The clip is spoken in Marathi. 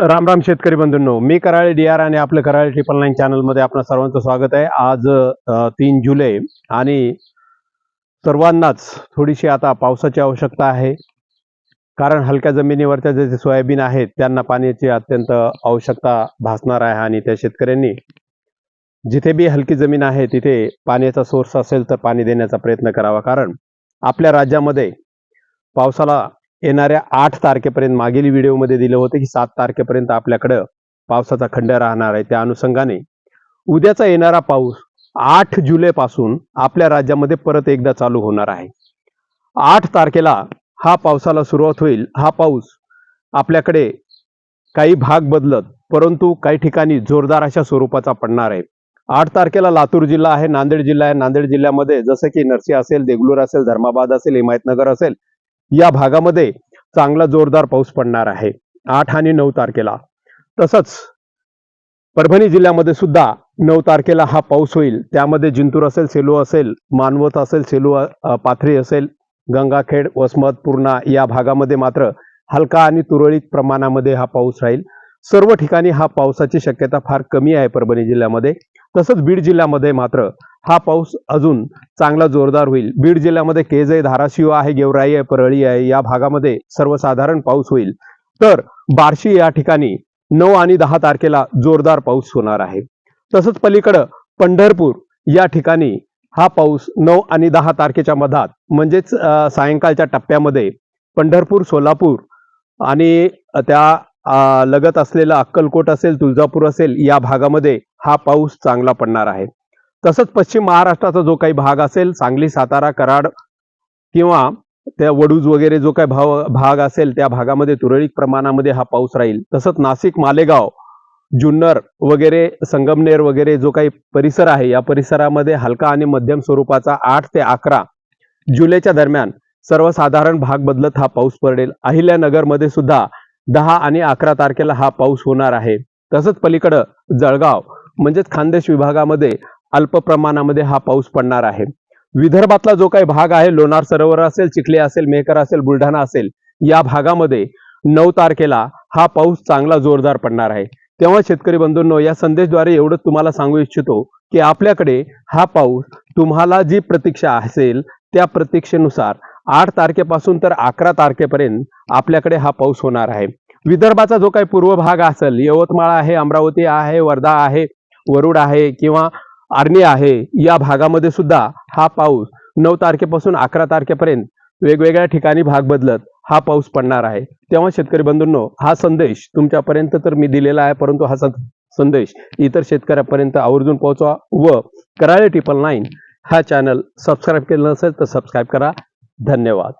राम राम शेतकरी बंधूंनो मी कराळे डी आर आणि आपलं कराळे ट्रिपल नाईन चॅनलमध्ये आपलं सर्वांचं स्वागत आहे. आज तीन जुलै आणि सर्वांनाच थोडीशी आता पावसाची आवश्यकता आहे. कारण हलक्या जमिनीवरच्या जे सोयाबीन आहेत त्यांना पाण्याची अत्यंत आवश्यकता भासणार आहे आणि त्या शेतकऱ्यांनी जिथे बी हलकी जमीन आहे तिथे पाण्याचा सोर्स असेल तर पाणी देण्याचा प्रयत्न करावा. कारण आपल्या राज्यामध्ये पावसाला येणाऱ्या आठ तारखेपर्यंत मागील व्हिडिओमध्ये दिलं होतं की सात तारखेपर्यंत आपल्याकडं पावसाचा खंड राहणार आहे. त्या अनुषंगाने उद्याचा येणारा पाऊस आठ जुलैपासून आपल्या राज्यामध्ये परत एकदा चालू होणार आहे. आठ तारखेला हा पावसाला सुरुवात होईल. हा पाऊस आपल्याकडे काही भाग बदलत परंतु काही ठिकाणी जोरदार अशा स्वरूपाचा पडणार आहे. आठ तारखेला लातूर जिल्हा आहे नांदेड जिल्हा आहे. नांदेड जिल्ह्यामध्ये जसं की नरसी असेल देगलूर असेल धर्माबाद असेल हिमायतनगर असेल या भागामध्ये चांगला जोरदार पाऊस पडणार आहे. आठ आणि नऊ तारखेला. तसंच परभणी जिल्ह्यामध्ये सुद्धा नऊ तारखेला हा पाऊस होईल. त्यामध्ये जिंतूर असेल सेलू असेल मानवत असेल सेलू पाथरी असेल गंगाखेड वसमत पूर्णा या भागामध्ये मात्र हलका आणि तुरळक प्रमाणामध्ये हा पाऊस राहील. सर्व ठिकाणी हा पावसाची शक्यता फार कमी आहे परभणी जिल्ह्यामध्ये. तसंच बीड जिल्ह्यामध्ये मात्र हा पाऊस अजून चांगला जोरदार होईल. बीड जिल्ह्यामध्ये केजय धाराशिव आहे गेवराई आहे परळी आहे या भागामध्ये सर्वसाधारण पाऊस होईल. तर बार्शी या ठिकाणी नऊ आणि दहा तारखेला जोरदार पाऊस होणार आहे. तसंच पलीकडं पंढरपूर या ठिकाणी हा पाऊस नऊ आणि दहा तारखेच्या मधात म्हणजेच सायंकाळच्या टप्प्यामध्ये पंढरपूर सोलापूर आणि त्या लगत असलेला अक्कलकोट असेल तुळजापूर असेल या भागामध्ये हा पाऊस चांगला पडणार आहे. तसंच पश्चिम महाराष्ट्राचा जो काही भाग असेल सांगली सातारा कराड किंवा त्या वडूज वगैरे जो काही भाव भाग असेल त्या भागामध्ये तुरळक प्रमाणामध्ये हा पाऊस राहील. तसंच नाशिक मालेगाव जुन्नर वगैरे संगमनेर वगैरे जो काही परिसर आहे या परिसरामध्ये हलका आणि मध्यम स्वरूपाचा आठ ते अकरा जुलैच्या दरम्यान सर्वसाधारण भाग बदलत हा पाऊस पडेल. अहिल्यानगरमध्ये सुद्धा दहा आणि अकरा तारखेला हा पाऊस होणार आहे. तसंच पलीकडं जळगाव म्हणजेच खानदेश विभागामध्ये अल्प प्रमाणामध्ये हा पाऊस पडणार आहे. विदर्भातला जो काही भाग आहे लोणार सरोवर असेल चिखले असेल मेकर असेल बुलढाणा असेल या भागामध्ये नऊ तारखेला हा पाऊस चांगला जोरदार पडणार आहे. तेव्हा शेतकरी बंधूंनो या संदेशद्वारे एवढं तुम्हाला सांगू इच्छितो की आपल्याकडे हा पाऊस तुम्हाला जी प्रतीक्षा असेल त्या प्रतीक्षेनुसार आठ तारखेपासून तर अकरा तारखेपर्यंत आपल्याकडे हा पाऊस होणार आहे. विदर्भाचा जो काही पूर्व भाग असेल यवतमाळ आहे अमरावती आहे वर्धा आहे वरुड आहे किंवा आर्णी आहे या भागामध्ये सुद्धा हा पाऊस नऊ तारखेपासून अकरा तारखेपर्यंत वेगवेगळ्या ठिकाणी भाग बदलत हा पाऊस पडणार आहे. तेव्हा शेतकरी बंधूंनो हा संदेश तुमच्यापर्यंत तर मी दिलेला आहे परंतु हा संदेश इतर शेतकऱ्यापर्यंत आवर्जून पोहोचवा व कराळे ट्रिपल नाईन हा चॅनल सबस्क्राईब केलं नसेल तर सबस्क्राईब करा. धन्यवाद.